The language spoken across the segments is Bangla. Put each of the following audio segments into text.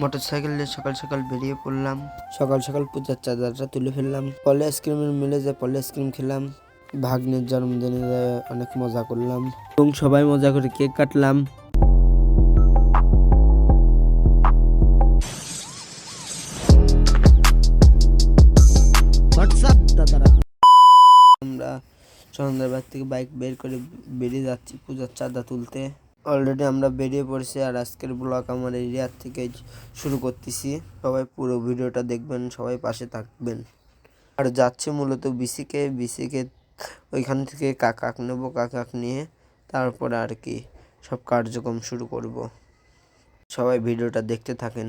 মোটর সাইকেল নিয়ে সকাল সকাল বেরিয়ে পড়লাম। সকাল সকাল পূজার চাঁদাটা তুলে ফেললাম। পলে আইসক্রিমের মিলে যে পলে আইসক্রিম খেলাম, ভাগ্নের জন্মদিনে অনেক মজা করলাম। এবং সবাই মজা করে কেক কাটলাম। আমরা সন্ধ্যাবার থেকে বাইক বের করে বেরিয়ে যাচ্ছি পূজার চাঁদা তুলতে। অলরেডি আমরা বেরিয়ে পড়েছি আর আজকের ব্লগ আমার এরিয়ার থেকে শুরু করতেছি। সবাই পুরো ভিডিওটা দেখবেন, সবাই পাশে থাকবেন। আর যাচ্ছে মূলত বিসিকে বিসিকে ওইখান থেকে কাকাক নেব, কাকাক নিয়ে তারপর আর কি সব কার্যক্রম শুরু করব। সবাই ভিডিওটা দেখতে থাকেন।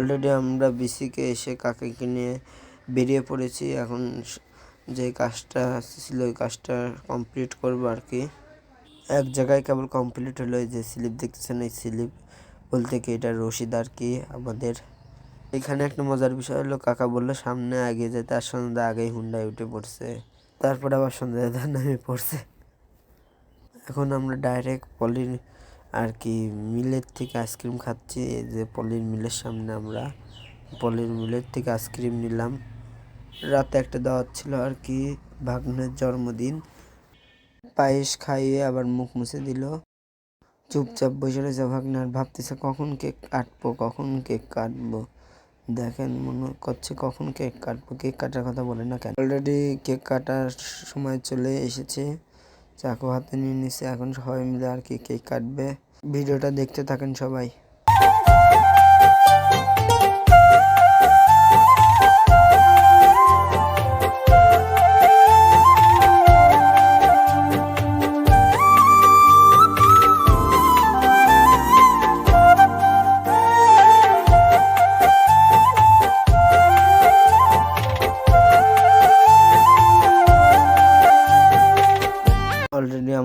অলরেডি আমরা বিসিকে এসে কাকাকে নিয়ে বেরিয়ে পড়েছি, এখন যে কাজটা ছিল ওই কাজটা কমপ্লিট করব আর কি। এক জায়গায় কেবল কমপ্লিট হলো যে স্লিপ দেখতেছেন, এই স্লিপ বলতে কি এটা রশিদ আর কি আমাদের। এখানে একটা মজার বিষয় হলো, কাকা বলল সামনে আগে যেতে, আর সন্ধ্যা আগেই হুন্ডায় উঠে পড়ছে। তারপর আবার সন্ধ্যা নামে পড়ছে। এখন আমরা ডাইরেক্ট পলির আর কি মিলের থেকে আইসক্রিম খাচ্ছি, এই যে পলির মিলের সামনে আমরা। পলির মিলের থেকে আইসক্রিম নিলাম। রাতে একটা দাওয়াত ছিল আর কি, ভাগ্নের জন্মদিন। পায়েস খাইয়ে আবার মুখ মুছে দিল। চুপচাপ বসে রয়েছে ভাগ্নে, আর ভাবতেছে কখন কেক কাটবো, কখন কেক কাটবো। দেখেন মনে করছে কখন কেক কাটবো, কেক কাটার কথা বলে না কেন? অলরেডি কেক কাটার সময় চলে এসেছে। চাকু হাতে নিয়ে নিচ্ছে এখন সবাই মিলে আর কি কেক কাটবে। ভিডিওটা দেখতে থাকেন সবাই।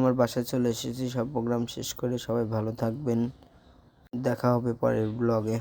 আমার বাসায় চলে এসেছি। সব প্রোগ্রাম শেষ করে সবাই ভালো থাকবেন। দেখা হবে পরের ব্লগে